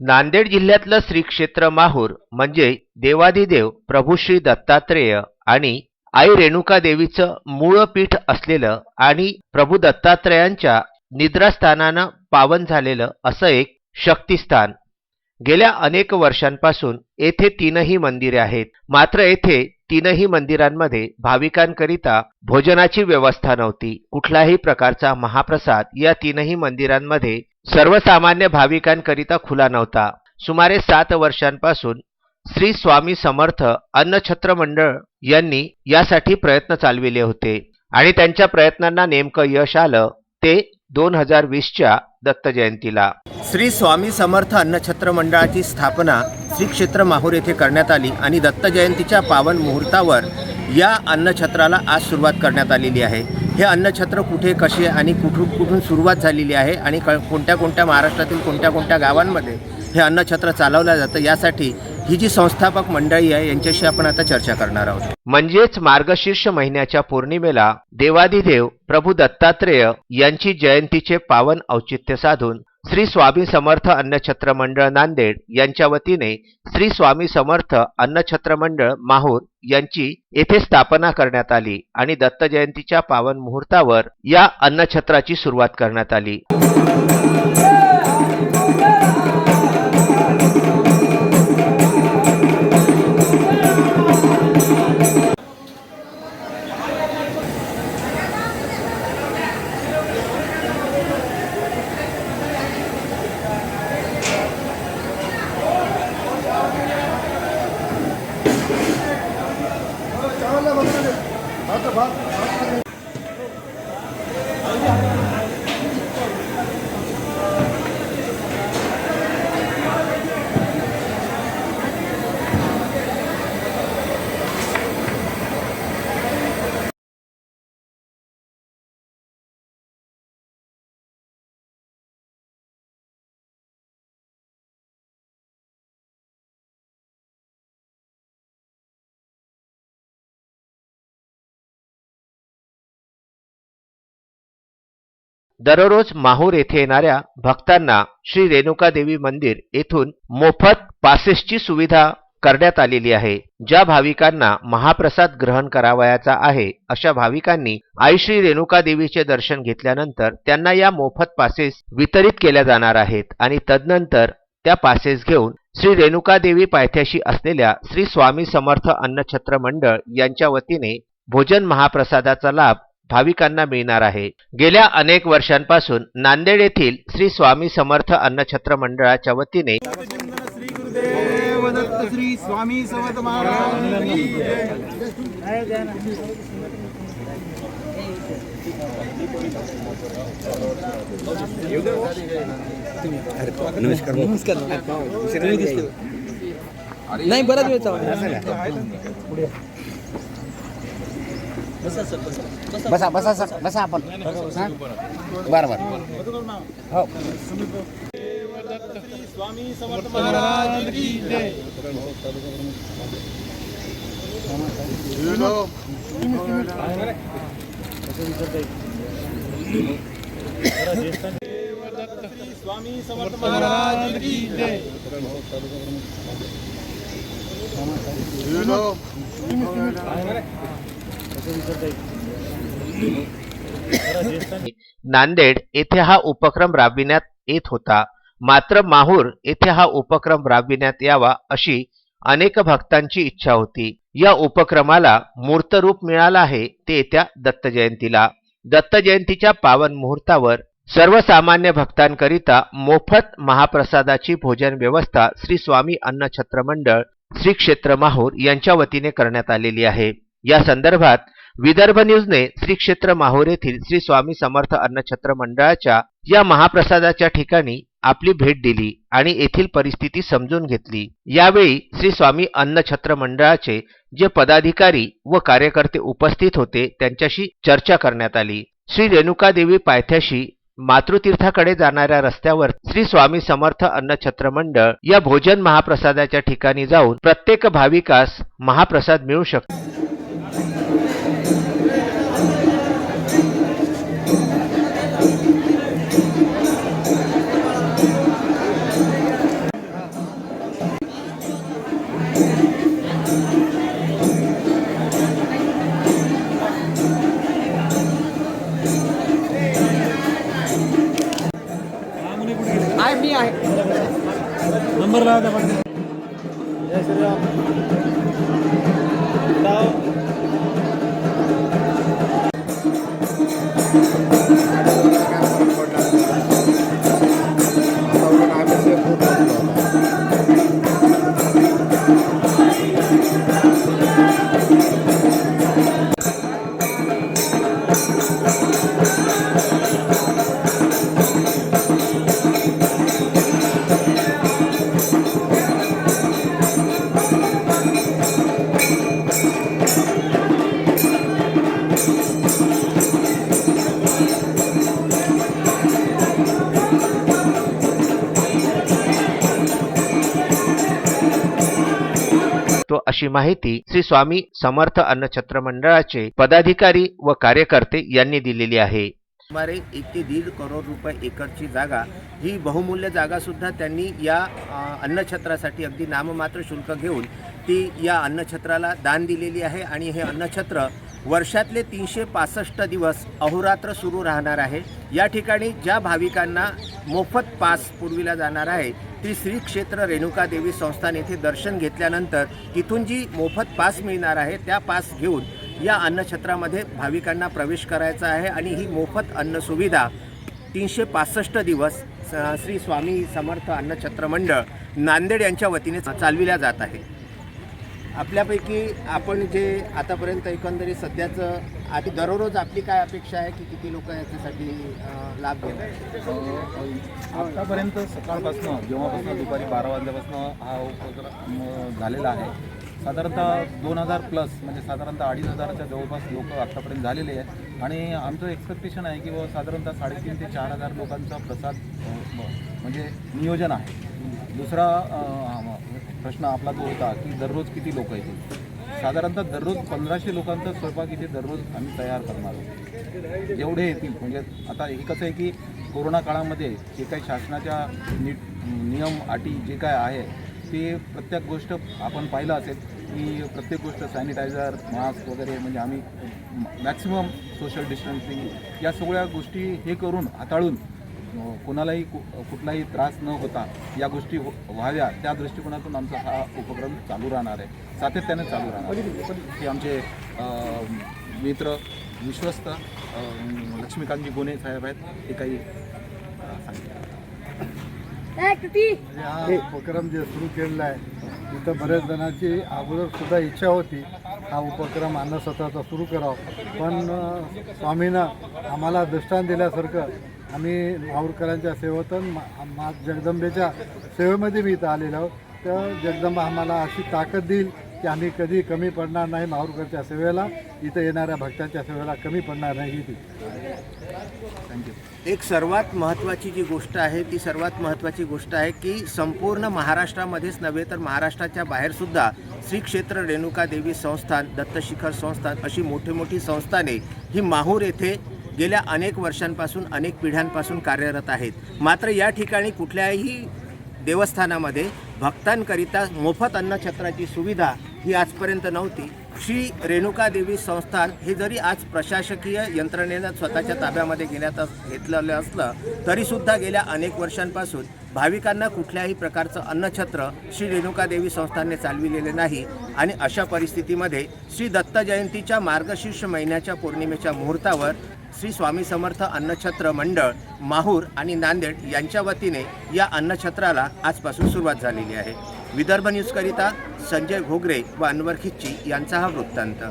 नांदेड जिल्ह्यातलं श्री क्षेत्र माहूर म्हणजे देवादिदेव प्रभू श्री दत्तात्रेय आणि आई रेणुका देवीचं मूळ पीठ असलेलं आणि प्रभू दत्तात्रेयांच्या निद्रास्थानानं पावन झालेलं असं एक शक्तिस्थान. गेल्या अनेक वर्षांपासून येथे तीनही मंदिरे आहेत. मात्र येथे तीनही मंदिरांमध्ये भाविकांकरिता भोजनाची व्यवस्था नव्हती. कुठलाही प्रकारचा महाप्रसाद या तीनही मंदिरांमध्ये सर्वसामान्य भाविकांकरिता खुला नव्हता. सुमारे सात वर्षांपासून श्री स्वामी समर्थ अन्नछत्र मंडळ यांनी यासाठी प्रयत्न चालविले होते आणि त्यांच्या प्रयत्नांना नेमकं यश आलं ते दोन हजार वीसच्या दत्त जयंतीला. श्री स्वामी समर्थ अन्नछत्र मंडळाची स्थापना श्री क्षेत्र माहूर येथे करण्यात आली आणि दत्त जयंतीच्या पावन मुहूर्तावर या अन्नछत्राला आज सुरुवात करण्यात आलेली आहे. हे अन्नछत्र कुठे कसे आणि कुठून कुठून सुरुवात झालेली आहे आणि क कोणत्या कोणत्या महाराष्ट्रातील कोणत्या कोणत्या गावांमध्ये हे अन्नछत्र चालवलं जातं यासाठी ही जी संस्थापक मंडळी आहे यांच्याशी आपण आता चर्चा करणार आहोत. म्हणजेच मार्गशीर्ष महिन्याच्या पौर्णिमेला देवादिदेव प्रभू दत्तात्रेय यांची जयंतीचे पावन औचित्य साधून श्री स्वामी समर्थ अन्नछत्र मंडळ नांदेड यांच्या वतीने श्री स्वामी समर्थ अन्नछत्र मंडळ माहूर यांची येथे स्थापना करण्यात आली आणि दत्त जयंतीच्या पावन मुहूर्तावर या अन्नछत्राची सुरुवात करण्यात आली. दररोज माहूर येथे येणाऱ्या भक्तांना श्री रेणुका देवी मंदिर येथून मोफत पासेसची सुविधा करण्यात आलेली आहे ज्या भाविकांना महाप्रसाद ग्रहण करावयाचा आहे अशा भाविकांनी आई श्री रेणुका देवीचे दर्शन घेतल्यानंतर त्यांना या मोफत पासेस वितरित केल्या जाणार आहेत आणि तदनंतर त्या पासेस घेऊन श्री रेणुका देवी पायथ्याशी असलेल्या श्री स्वामी समर्थ अन्नछत्र मंडळ यांच्या वतीने भोजन महाप्रसादाचा लाभ भाविकांना मिळणार आहे. गेल्या अनेक वर्षांपासून नांदेड येथील श्री स्वामी समर्थ अन्नछत्र मंडळाच्या वतीने श्री गुरुदेव दत्त श्री स्वामी समर्थ महाराज की जय. नाही बराच वेळ चालू बसा बसा सर बसा. आपण हा? बरं बरं हो स्वामी समर्थ महाराज की जय स्वामी समर्थ महाराज की जय नांदेड येथे हा उपक्रम राबविण्यात येत होता. मात्र माहूर येथे हा उपक्रम राबविण्यात यावा अशी अनेक भक्तांची इच्छा होती. या उपक्रमाला मूर्तरूप मिळालं आहे ते येत्या दत्त जयंतीला. दत्त जयंतीच्या पावन मुहूर्तावर सर्वसामान्य भक्तांकरिता मोफत महाप्रसादाची भोजन व्यवस्था श्री स्वामी अन्न छत्र मंडळ श्री क्षेत्र माहूर यांच्या वतीने करण्यात आलेली आहे. या संदर्भात विदर्भ न्यूजने श्री क्षेत्र माहूर येथील श्री स्वामी समर्थ अन्नछत्र मंडळाच्या या महाप्रसादाच्या ठिकाणी आपली भेट दिली आणि येथील परिस्थिती समजून घेतली. यावेळी श्री स्वामी अन्नछत्र मंडळाचे जे पदाधिकारी व कार्यकर्ते उपस्थित होते त्यांच्याशी चर्चा करण्यात आली. श्री रेणुका देवी पायथ्याशी मातृतीर्थाकडे जाणाऱ्या रस्त्यावर श्री स्वामी समर्थ अन्नछत्र मंडळ या भोजन महाप्रसादाच्या ठिकाणी जाऊन प्रत्येक भाविकास महाप्रसाद मिळू शकतो नंबर लावा त्या जय श्रीराम. अशी माहिती श्री स्वामी समर्थ अन्नछत्र मंडळाचे पदाधिकारी व कार्यकर्ते यांनी दिलेली आहे. सुमारे एक ते दीड करोड रुपये एकरची जागा ही बहुमूल्य जागा सुद्धा त्यांनी या अन्नछत्रासाठी अगदी नाममात्र शुल्क घेऊन ती या अन्नछत्राला दान दिलेली आहे आणि हे अन्नछत्र वर्षातले तीनशे पासष्ट दिवस अहोरात्र सुरू राहणार आहे. या ठिकाणी ज्या भाविकांना मोफत पास पुरविला जाणार आहे ती श्री क्षेत्र रेणुका देवी संस्थान येथे दर्शन घेतल्यानंतर तिथून जी मोफत पास मिळणार आहे त्या पास घेऊन या अन्नछत्रामध्ये भाविकांना प्रवेश करायचा आहे आणि ही मोफत अन्न सुविधा तीनशे पासष्ट दिवस स- श्री स्वामी समर्थ अन्नछत्र मंडळ नांदेड यांच्या वतीने चालविल्या जात आहे. आपल्यापैकी आपण जे आतापर्यंत एकंदरीत सध्याचं आधी दररोज आपली काय अपेक्षा आहे की किती लोक याच्यासाठी लाभ घेत आतापर्यंत सकाळपासून जेव्हापासून दुपारी बारा वाजल्यापासून हा उपक्रम झालेला आहे. साधारणतः दोन हजार प्लस म्हणजे साधारणतः अडीच हजाराच्या जवळपास लोक आत्तापर्यंत झालेले आहेत. आणि आमचं एक्सपेक्टेशन आहे की व साधारणतः साडेतीन ते चार हजार लोकांचा प्रसाद म्हणजे नियोजन आहे. दुसरा प्रश्न आपला जो होता की दररोज किती लोक येतील साधारणतः दररोज पंधराशे लोकांचा स्वयंपाक इथे दररोज आम्ही तयार करणार आहोत. जेवढे येतील. म्हणजे आता हे कसं आहे की कोरोना काळामध्ये जे काही शासनाच्या नि नियम अटी जे काय आहे ते प्रत्येक गोष्ट आपण पाहिलं असेल की प्रत्येक गोष्ट सॅनिटायझर मास्क वगैरे म्हणजे आम्ही मॅक्सिमम सोशल डिस्टन्सिंग या सगळ्या गोष्टी हे करून हाताळून कोणालाही कु कुठलाही त्रास न होता या गोष्टी हो- व्हाव्या त्या दृष्टिकोनातून आमचा हा उपक्रम चालू राहणार आहे. सातत्याने चालू राहणार आहे. हे आमचे मित्र विश्वस्त लक्ष्मीकांतजी गोने साहेब आहेत. हे काही म्हणजे हा उपक्रम जे सुरू केलेला आहे इथं बऱ्याच जणांची अगोदर सुद्धा इच्छा होती हा उपक्रम अन्नसत्राचा सुरू करावा. पण स्वामीनं आम्हाला दृष्टांत दिल्यासारखं आम्ही माहूरकरांच्या सेवेतून मा मा जगदंबेच्या सेवेमध्ये मी इथं आलेलो आहोत. तर जगदंबा आम्हाला अशी ताकद देईल की आम्ही कधी कमी पडणार नाही माहूरकरच्या सेवेला. इथं येणाऱ्या भक्तांच्या सेवेला कमी पडणार नाही ती एक सर्वात महत्त्वाची जी गोष्ट आहे ती सर्वात महत्त्वाची गोष्ट आहे की संपूर्ण महाराष्ट्रामध्येच नव्हे तर महाराष्ट्राच्या बाहेरसुद्धा श्री क्षेत्र रेणुका देवी संस्थान दत्तशिखर संस्थान अशी मोठी मोठी संस्थाने ही माहूर येथे गेल्या अनेक वर्षांपासून अनेक पिढ्यांपासून कार्यरत आहेत. मात्र या ठिकाणी कुठल्याही देवस्थानामध्ये भक्तांकरिता मोफत अन्नछत्राची सुविधा ही आजपर्यंत नव्हती. श्री रेणुका देवी संस्थान हे जरी आज प्रशासकीय यंत्रणेनं स्वतःच्या ताब्यामध्ये घेण्यात घेतलेलं असलं तरीसुद्धा गेल्या अनेक वर्षांपासून भाविकांना कुठल्याही प्रकारचं अन्नछत्र श्री रेणुकादेवी संस्थानने चालविलेले नाही आणि अशा परिस्थितीमध्ये श्री दत्त जयंतीच्या मार्गशीर्ष महिन्याच्या पौर्णिमेच्या मुहूर्तावर श्री स्वामी समर्थ अन्नछत्र मंडळ माहूर आणि नांदेड यांच्या वतीने या अन्नछत्राला आजपासून सुरुवात झालेली आहे. विदर्भ न्यूजकरिता संजय घोगरे व अनवर खिच्ची यांचा हा वृत्तांत.